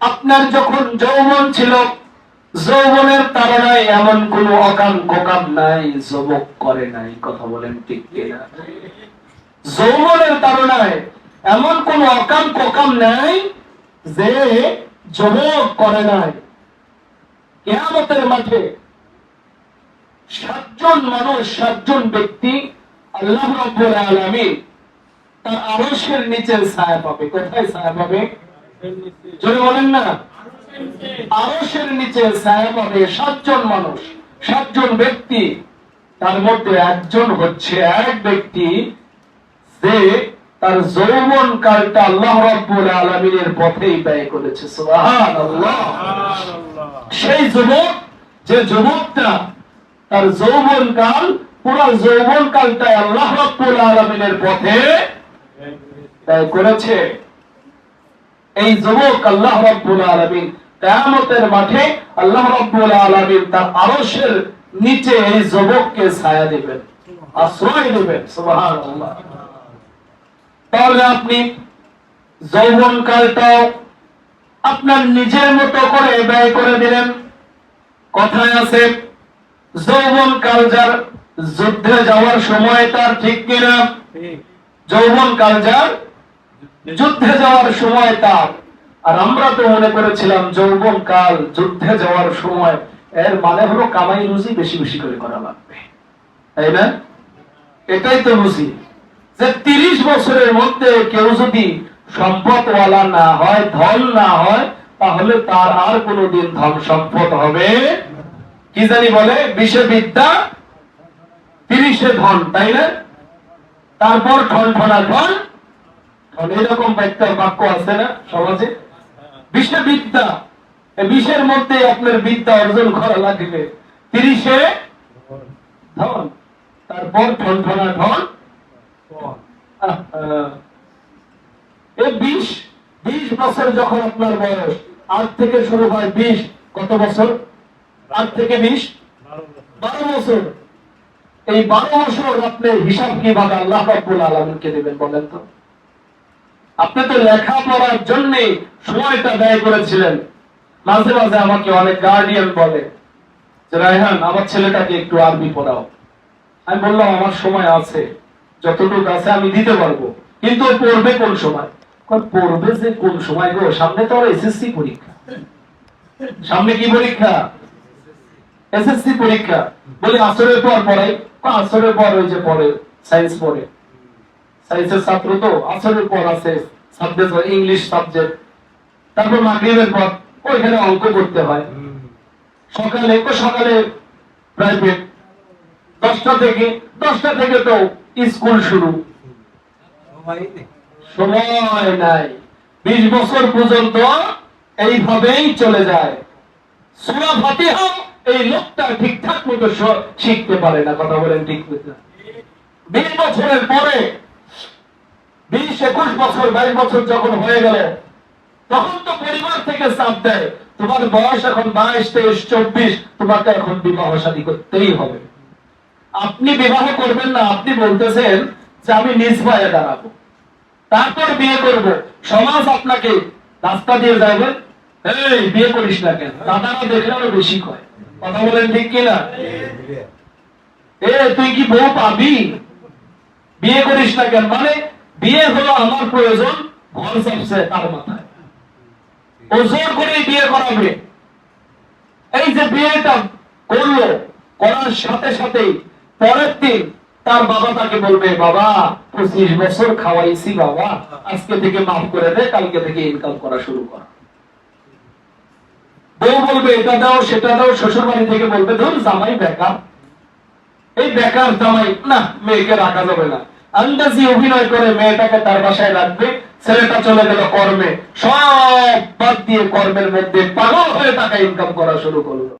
আপনার যখন যৌবন ছিল, যৌবনের তারণায় এমন কোন অকাম কোকাম নাই, যুবক করে নাই, কথা বলেন ঠিক কিনা? যৌবনের তারণায় এমন কোন অকাম কোকাম নাই যে যুবক করে নাই। কেয়ামতের মাঠে সাতজন মানুষ, সাতজন ব্যক্তি আল্লাহ রব্বুল আলামিন তার আরশের নিচে ছায়া পাবে। কোথায় ছায়া পাবে? আরশের নিচে সাতজন মানুষ, সাতজন ব্যক্তি, তার মধ্যে একজন হচ্ছে এক ব্যক্তি, যে তার যৌবন কালটা আল্লাহ রব্বুল আলমিনের পথেই ব্যয় করেছে সেই যুবক, যে যুবকটা, তার যৌবন কাল, পুরো যৌবন কালটা আল্লাহ রব্বুল আলমিনের পথে ব্যয় করেছে। এই যুবক আল্লাহ রব্বুল আলমিন কেয়ামতের মাঠে আল্লাহ রব্বুল আলমিন তার আরশের নিচে এই যুবককে ছায়া দিবেন আশ্রয় দিবেন সুবহানাল্লাহ। তাহলে আপনি যৌবন কালটাও আপনার নিজের মতো করে ব্যয় করে দিলেন। কথায় আছে যৌবন কাল যার যুদ্ধে যাওয়ার সময় তার ঠিক কিনা? যৌবন কাল যার যুদ্ধে যাওয়ার সময় তার, আর আমরা তো মনে করেছিলাম যৌবন কাল যুদ্ধে যাওয়ার সময় এর মানে হলো কামাই রুজি বেশি বেশি করে করা লাগবে। তাই না? এটাই তো বুঝি যে তিরিশ বছরের মধ্যে কেউ যদি সম্পদওয়ালা না হয়, ধন না হয়, তাহলে তার আর কোনোদিন ধন সম্পদ হবে কি জানি বলে? বিশে বিদ্যা, তিরিশে ধন, তাই না? তারপর ঠনা ঠন ঠন এরকম একটা বাক্য আছে না সমাজে? বিশের মধ্যে আপনার বিদ্যা অর্জন করা লাগবে। তিরিশে ধন। তারপর ঠন ঠনা ঠন বিশ বিশ বছর যখন আপনার বয়স আট থেকে শুরু হয় বিশ কত বছর? আট থেকে বিশ? বারো বছর। এই বারো বছর আপনি হিসাব কীভাবে আল্লাহ রাব্বুল আলমকে দেবেন বলেন তো? আপনি তো লেখাপড়ার জন্য সময়টা ব্যয় করেছিলেন। মাঝে মাঝে আমাকে অনেক গার্ডিয়ান বলে যে, রায়হান, আমার ছেলেটাকে একটু আরবি পড়াও। আমি বললাম, আমার সময় আছে, যতটুকু আছে আমি দিতে পারব। কিন্তু পড়বে কোন সময়? পড়বে যে কোন সময় গো? সামনে তো এসএসসি পরীক্ষা। সামনে কি পরীক্ষা? এসএসসি পরীক্ষা। বলে, আসরের পর পড়াই। আসরের পর ওই যে পড়ে সায়েন্স পড়ে। সায়েন্সের ছাত্র তো আসরের পর আছে সাবজেক্ট ইংলিশ সাবজেক্ট তারপর মাগরিবের পর ওইখানে অঙ্ক করতে হয়। সকালে তো সকালে প্রাইভেট দশটা থেকে দশটা থেকে তো স্কুল শুরু। সময় নাই। বিশ বছর পর্যন্ত এইভাবেই চলে যায়। সুরা ফাতিহা এই লোকটা ঠিকঠাক মতো শিখতে পারে না কথা বলেন ঠিক বিশ বছরের পরে বিশ একুশ বছর, বাইশ বছর যখন হয়ে গেল, তখন তো পরিবার থেকে চাপ দেয়। তোমার বয়স এখন বাইশ, তেইশ, চব্বিশ, তোমাকে এখন বিবাহ শাদী করতেই হবে। আপনি বিবাহ করবেন না, আপনি বলতেছেন যে আমি নিজ পায়ে দাঁড়াবো। তারপর বিয়ে করব। সমাজ আপনাকে রাস্তা দিয়ে যাবে, এই, বিয়ে করিস না কেন? দাদারা দেখলে আরও বেশি কয়। কথা বলেন ঠিক কিনা? এ, তুই কি বউ পাবি? বিয়ে করিস না কেন? মানে বিয়ে হলো আমার প্রয়োজন, ঘর চাপছে তার মাথায়। ও জোর করে বিয়ে করাবে। এই যে বিয়েটা করল, করার সাথে সাথেই পরের দিন তার বাবা তাকে বলবে, বাবা, পঁচিশ বছর খাওয়াইছি বাবা, আজকে থেকে মাফ করে দে, কালকে থেকে ইনকাম করা শুরু কর। বউ বলবে, এটা দাও, সেটা দাও। শ্বশুর বাড়ি থেকে বলবে, ধর, জামাই বেকার। এই বেকার জামাই, না, মেয়েকে রাখা যাবে না। আন্দাজি অভিনয় করে মেয়েটাকে তার বাসায় রাখবে, ছেলেটা চলে গেল কর্মে। সব বাদ দিয়ে কর্মের মধ্যে পাগল হয়ে টাকা ইনকাম করা শুরু করল।